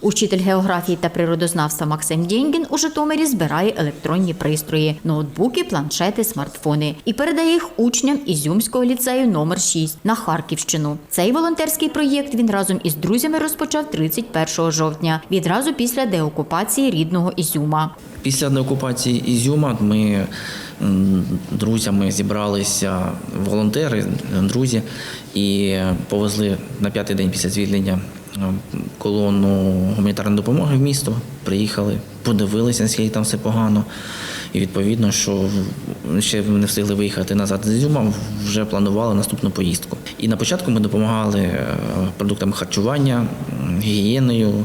Учитель географії та природознавства Максим Дєнькін у Житомирі збирає електронні пристрої, ноутбуки, планшети, смартфони і передає їх учням Ізюмського ліцею номер 6 на Харківщину. Цей волонтерський проєкт він разом із друзями розпочав 31 жовтня, відразу після деокупації рідного Ізюма. Після деокупації Ізюма ми друзями зібралися волонтери, друзі, і повезли на п'ятий день після звільнення колону гуманітарної допомоги в місто. Приїхали, подивилися, наскільки там все погано. І відповідно, що ще не встигли виїхати назад з Ізюма, вже планували наступну поїздку. І на початку ми допомагали е, продуктами харчування, гігієною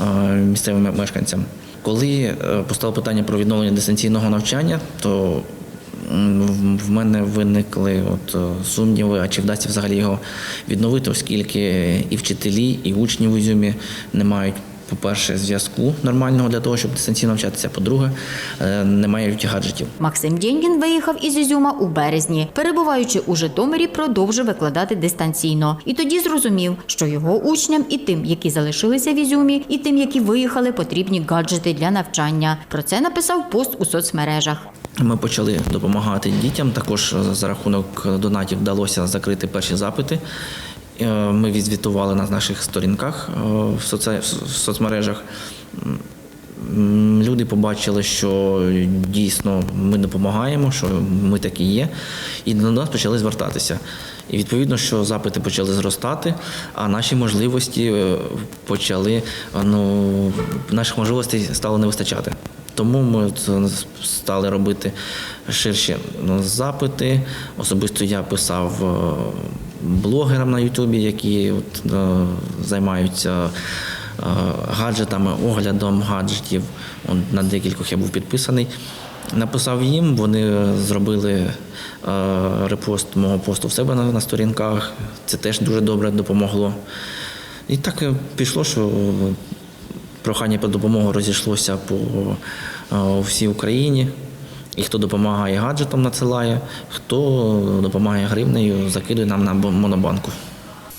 е, місцевим мешканцям. Коли е, постало питання про відновлення дистанційного навчання, то в- мене виникли от е, сумніви, а чи вдасться взагалі його відновити, оскільки і вчителі, і учні в Ізюмі не мають. По-перше, зв'язку нормального для того, щоб дистанційно навчатися. По-друге, е, не мають гаджетів. Максим Дєнькін виїхав із Ізюма у березні. Перебуваючи у Житомирі, продовжив викладати дистанційно. І тоді зрозумів, що його учням і тим, які залишилися в Ізюмі, і тим, які виїхали, потрібні гаджети для навчання. Про це написав пост у соцмережах. Ми почали допомагати дітям. Також е, за рахунок донатів вдалося закрити перші запити. Е, Ми відзвітували на наших сторінках е, в соцмережах. Люди побачили, що дійсно ми допомагаємо, що ми такі є, і до нас почали звертатися. І відповідно, що запити почали зростати, а наші можливості почали, ну, наших можливостей стало не вистачати. Тому ми стали робити ширші ну, запити. Особисто я писав е, блогерам на Ютубі, які от, е, займаються е, гаджетами, оглядом гаджетів. На декількох я був підписаний. Написав їм, вони зробили репост мого посту в себе на, сторінках. Це теж дуже добре допомогло. І так пішло, що прохання про допомогу розійшлося по е, всій Україні. І хто допомагає гаджетом, надсилає, хто допомагає гривнею, закидує нам на монобанку.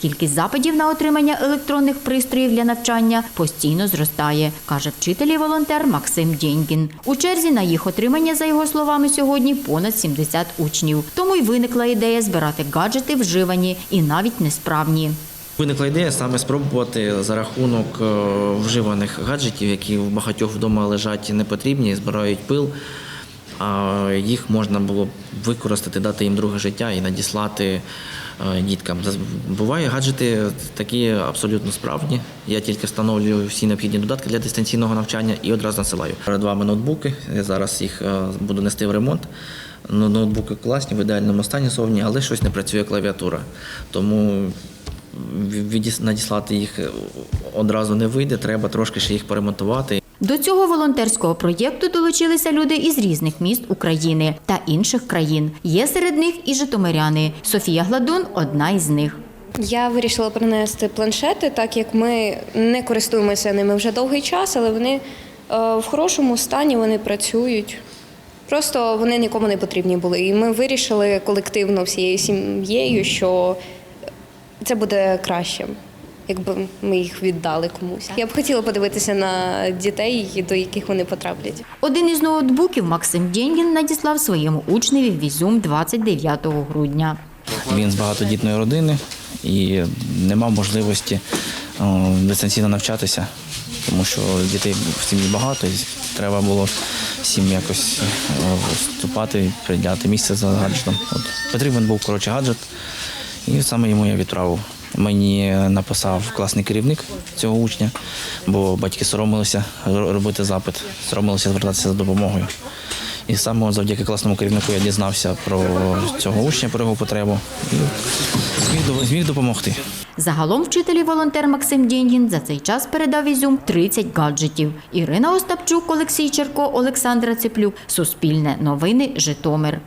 Кількість запитів на отримання електронних пристроїв для навчання постійно зростає, каже вчитель і волонтер Максим Дєнькін. У черзі на їх отримання, за його словами, сьогодні понад 70 учнів. Тому й виникла ідея збирати гаджети вживані і навіть несправні. Виникла ідея саме спробувати за рахунок е, вживаних гаджетів, які в багатьох вдома лежать непотрібні, збирають пил. А їх можна було б використати, дати їм друге життя і надіслати е, діткам. Буває гаджети такі абсолютно справні. Я тільки встановлюю всі необхідні додатки для дистанційного навчання і одразу насилаю. Перед вами ноутбуки. Я зараз їх е, буду нести в ремонт. Ну, ноутбуки класні, в ідеальному стані совні, але щось не працює клавіатура. Тому надіслати їх одразу не вийде, треба трошки ще їх поремонтувати. До цього волонтерського проєкту долучилися люди із різних міст України та інших країн. Є серед них і житомиряни. Софія Гладун одна із них. Я вирішила принести планшети, так як ми не користуємося ними вже довгий час, але вони е, в хорошому стані вони працюють. Просто вони нікому не потрібні були. І ми вирішили колективно всією сім'єю, що це буде краще, якби ми їх віддали комусь. Я б хотіла подивитися на дітей, до яких вони потраплять. Один із ноутбуків Максим Дєнькін надіслав своєму учневі в Ізюм 29 грудня. Він з багатодітної родини і не мав можливості дистанційно навчатися, тому що дітей в сім'ї багато, і треба було всім якось вступати і приділяти місце за гаджетом. От потрібен був коротше гаджет, і саме йому я відправив. Мені написав класний керівник цього учня, бо батьки соромилися робити запит, соромилися звертатися за допомогою. І саме завдяки класному керівнику я дізнався про цього учня, про його потребу і зміг, зміг допомогти. Загалом вчитель і волонтер Максим Дєнькін за цей час передав Ізюм 30 гаджетів. Ірина Остапчук, Олексій Черко, Олександра Цеплюк. Суспільне новини Житомир.